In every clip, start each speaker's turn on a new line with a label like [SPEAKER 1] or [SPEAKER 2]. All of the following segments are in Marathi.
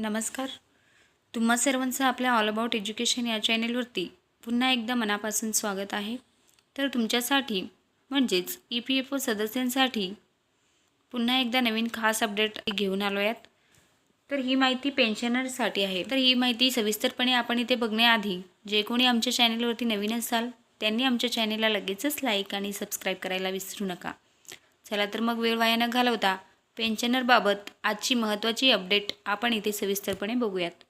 [SPEAKER 1] नमस्कार. तुम्हा सर्वांचं आपल्या ऑल अबाउट एज्युकेशन या चॅनेलवरती पुन्हा एकदा मनापासून स्वागत आहे. तर तुमच्यासाठी म्हणजेच ई पी एफ ओ सदस्यांसाठी पुन्हा एकदा नवीन खास अपडेट घेऊन आलो आहेत तर ही माहिती पेन्शनरसाठी आहे. तर ही माहिती सविस्तरपणे आपण इथे बघण्याआधी जे कोणी आमच्या चॅनेलवरती नवीन असाल त्यांनी आमच्या चॅनेलला लगेचच लाईक आणि सबस्क्राईब करायला विसरू नका. चला तर मग वेळ वाया न घालवता पेन्शनरबाबत आजची महत्त्वाची अपडेट आपण इथे सविस्तरपणे बघूयात.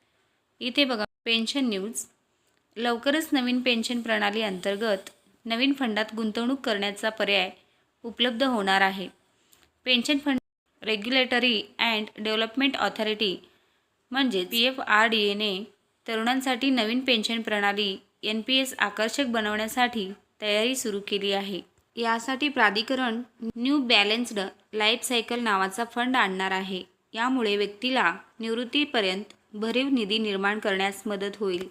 [SPEAKER 1] इथे बघा पेन्शन न्यूज. लवकरच नवीन पेन्शन प्रणाली अंतर्गत नवीन फंडात गुंतवणूक करण्याचा पर्याय उपलब्ध होणार आहे. Pension fund regulatory and development authority म्हणजे पी एफ आर डी एने तरुणांसाठी नवीन पेन्शन प्रणाली एन पी एस आकर्षक बनवण्यासाठी तयारी सुरू केली आहे. यासाठी प्राधिकरण न्यू बॅलन्स्ड लाईफ सायकल नावाचा फंड आणणार आहे. यामुळे व्यक्तीला निवृत्तीपर्यंत भरीव निधी निर्माण करण्यास मदत होईल.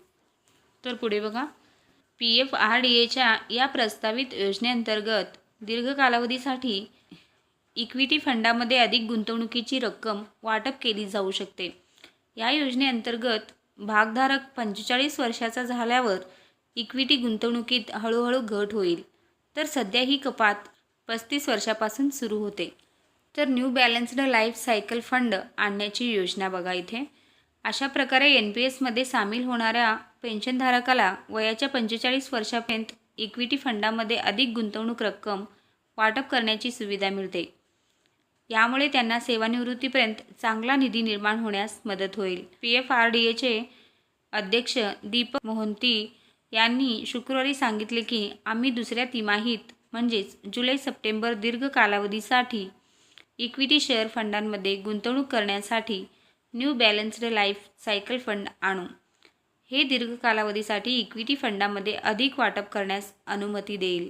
[SPEAKER 1] तर पुढे बघा. पी एफ आर डी एच्या या प्रस्तावित योजनेअंतर्गत दीर्घ कालावधीसाठी इक्विटी फंडामध्ये अधिक गुंतवणुकीची रक्कम वाटप केली जाऊ शकते. या योजनेअंतर्गत भागधारक पंचेचाळीस वर्षाचा झाल्यावर इक्विटी गुंतवणुकीत हळूहळू घट होईल. तर सध्या ही कपात पस्तीस वर्षापासून सुरू होते. तर new balanced life cycle fund आणण्याची योजना बघा इथे. अशा प्रकारे एन पी एसमध्ये सामील होणाऱ्या पेन्शनधारकाला वयाच्या पंचेचाळीस वर्षापर्यंत इक्विटी फंडामध्ये अधिक गुंतवणूक रक्कम वाटप करण्याची सुविधा मिळते. यामुळे त्यांना सेवानिवृत्तीपर्यंत चांगला निधी निर्माण होण्यास मदत होईल. पी एफ आर डी एचे अध्यक्ष दीपक मोहंती यांनी शुक्रवारी सांगितले की आम्ही दुसऱ्या तिमाहीत म्हणजेच जुलै सप्टेंबर दीर्घ कालावधीसाठी इक्विटी शेअर फंडांमध्ये गुंतवणूक करण्यासाठी new balanced life cycle fund आणू. हे दीर्घ कालावधीसाठी इक्विटी फंडामध्ये अधिक वाटप करण्यास अनुमती देईल.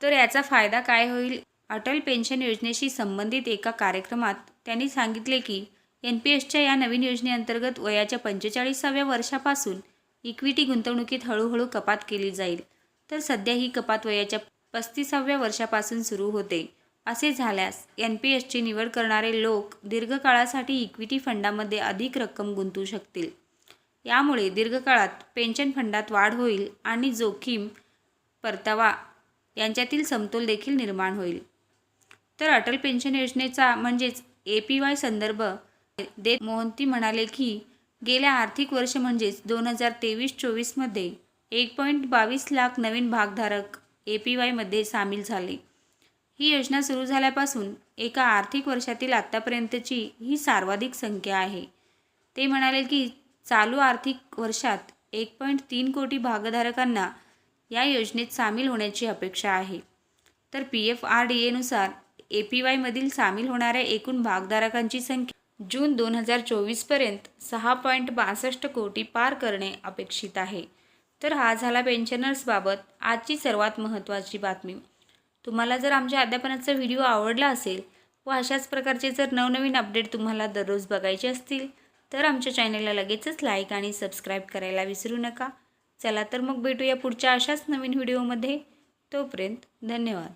[SPEAKER 1] तर याचा फायदा काय होईल? अटल पेन्शन योजनेशी संबंधित एका कार्यक्रमात त्यांनी सांगितले की एन पी एसच्या या नवीन योजनेअंतर्गत वयाच्या पंचेचाळीसाव्या वर्षापासून इक्विटी गुंतवणुकीत हळूहळू कपात केली जाईल. तर सध्या ही कपात वयाच्या पस्तीसाव्या वर्षापासून सुरू होते. असे झाल्यास एन पी एसची निवड करणारे लोक दीर्घकाळासाठी इक्विटी फंडामध्ये अधिक रक्कम गुंतवू शकतील. यामुळे दीर्घकाळात पेन्शन फंडात वाढ होईल आणि जोखीम परतावा यांच्यातील समतोल देखील निर्माण होईल. तर अटल पेन्शन योजनेचा म्हणजेच ए पी वाय संदर्भ देत मोहंती म्हणाले की गेल्या आर्थिक वर्ष म्हणजेच दोन हजार तेवीस चोवीसमध्ये एक पॉईंट बावीस लाख नवीन भागधारक ए पी वायमध्ये सामील झाले. ही योजना सुरू झाल्यापासून एका आर्थिक वर्षातील आत्तापर्यंतची ही सर्वाधिक संख्या आहे. ते म्हणाले की चालू आर्थिक वर्षात एक पॉईंट तीन कोटी भागधारकांना या योजनेत सामील होण्याची अपेक्षा आहे. तर पी एफ आर डी एनुसार ए पी वायमधील सामील होणाऱ्या एकूण भागधारकांची संख्या जून दोन हजार चोवीसपर्यंत सहा पॉईंट बासष्ट कोटी पार करणे अपेक्षित आहे. तर हा झाला पेन्शनर्सबाबत आजची सर्वात महत्त्वाची बातमी. तुम्हाला जर आमच्या अध्यापनाचा व्हिडिओ आवडला असेल व अशाच प्रकारचे जर नवनवीन अपडेट तुम्हाला दररोज बघायचे असतील तर आमच्या चॅनलला लगेचच लाईक आणि सबस्क्राईब करायला विसरू नका. चला तर मग भेटूया पुढच्या अशाच नवीन व्हिडिओमध्ये. तोपर्यंत धन्यवाद.